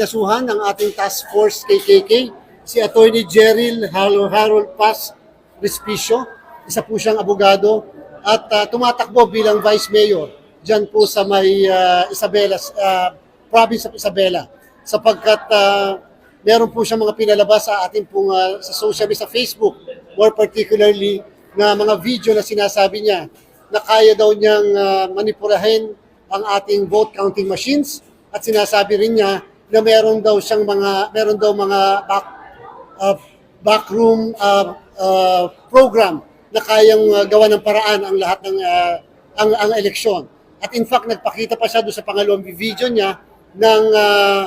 kinasuhan ng ating task force KKK, si Attorney Jeril Harold, Paz Respicio. Isa po siyang abogado at ah, tumatakbo bilang Vice Mayor dyan po sa may ah, Isabela, ah, province of Isabela. Sapagkat ah, meron po siyang mga pinalabas sa ating pong ah, sa social media, sa Facebook, more particularly na mga video na sinasabi niya na kaya daw niyang ah, manipulahin ang ating vote counting machines at sinasabi rin niya na meron daw siyang mga meron daw mga back uh, backroom uh, uh, program na kayang uh, gawa ng paraan ang lahat ng uh, ang ang eleksyon. At in fact nagpakita pa siya doon sa pangalawang video niya ng uh,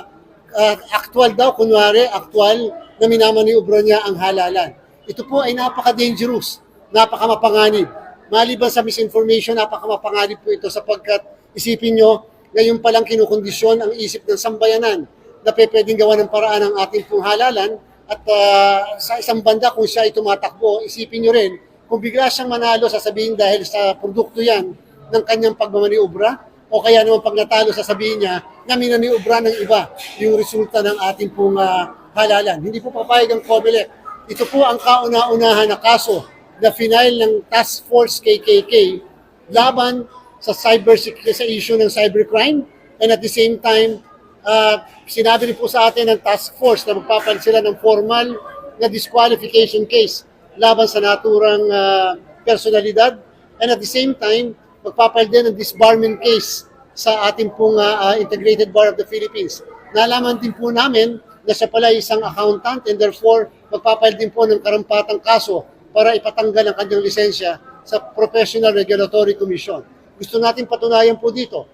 uh, actual daw kunwari actual na minamaniubra niya ang halalan. Ito po ay napaka-dangerous, napaka-mapanganib. Maliban sa misinformation, napaka-mapanganib po ito sapagkat isipin nyo, ngayon palang kinukondisyon ang isip ng sambayanan na pwedeng gawa ng paraan ang ating pong halalan at ah, sa isang banda kung siya ay tumatakbo, isipin nyo rin, kung bigla siyang manalo, sasabihin dahil sa produkto yan ng kanyang pagmamaniobra o kaya naman pag natalo, sasabihin niya na minaniobra ng iba yung resulta ng ating pong ah, halalan. Hindi po papayag ang COMELEC. Ito po ang kauna-unahan na kaso na final ng Task Force KKK laban sa cyber sa issue ng cybercrime and at the same time uh, sinabi rin po sa atin ng task force na magpapalit sila ng formal na disqualification case laban sa naturang uh, personalidad and at the same time magpapalit din ng disbarment case sa ating pong uh, uh, Integrated Bar of the Philippines. Nalaman din po namin na siya pala isang accountant and therefore magpapalit din po ng karampatang kaso para ipatanggal ang kanyang lisensya sa Professional Regulatory Commission. Gusto natin patunayan po dito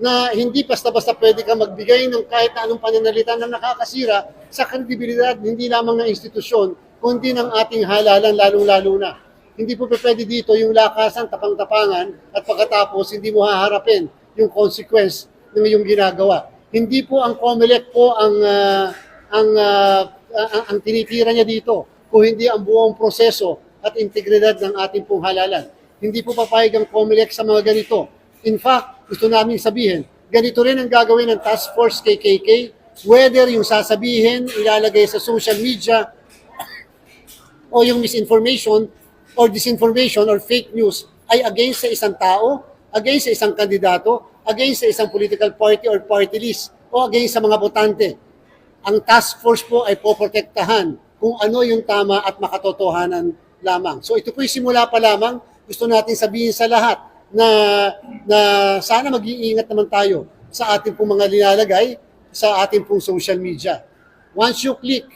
na hindi basta-basta pwede ka magbigay ng kahit anong pananalita na nakakasira sa kredibilidad, hindi lamang ng institusyon, kundi ng ating halalan, lalong-lalo na. Hindi po pwede dito yung lakasan, tapang-tapangan, at pagkatapos hindi mo haharapin yung consequence ng iyong ginagawa. Hindi po ang COMELEC po ang, ah, ang, ah, ang, ang tinitira niya dito, kung hindi ang buong proseso at integridad ng ating pong halalan. Hindi po papayag ang COMELEC sa mga ganito. In fact, gusto namin sabihin, ganito rin ang gagawin ng Task Force KKK, whether yung sasabihin, ilalagay sa social media, o yung misinformation or disinformation or fake news ay against sa isang tao, against sa isang kandidato, against sa isang political party or party list, o against sa mga botante. Ang task force po ay poprotektahan kung ano yung tama at makatotohanan lamang. So ito po simula pa lamang. Gusto natin sabihin sa lahat na, na sana mag-iingat naman tayo sa ating pong mga linalagay sa ating pong social media. Once you click,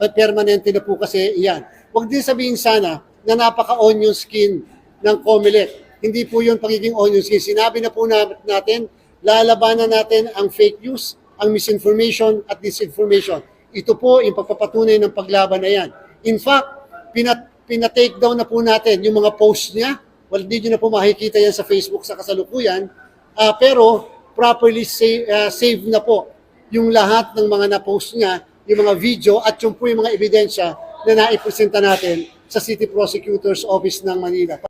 permanente na po kasi iyan. Huwag din sabihin sana na napaka-onion skin ng COMELEC. Hindi po yun pagiging onion skin. Sinabi na po na- natin, lalabanan natin ang fake news, ang misinformation at disinformation. Ito po yung pagpapatunay ng paglaban na yan. In fact, pinat pinatake down na po natin yung mga posts niya. Well, hindi nyo na po makikita yan sa Facebook sa kasalukuyan. Ah, pero properly save, ah, save na po yung lahat ng mga na-post niya, yung mga video at yung po yung mga ebidensya na naipresenta natin sa City Prosecutor's Office ng Manila.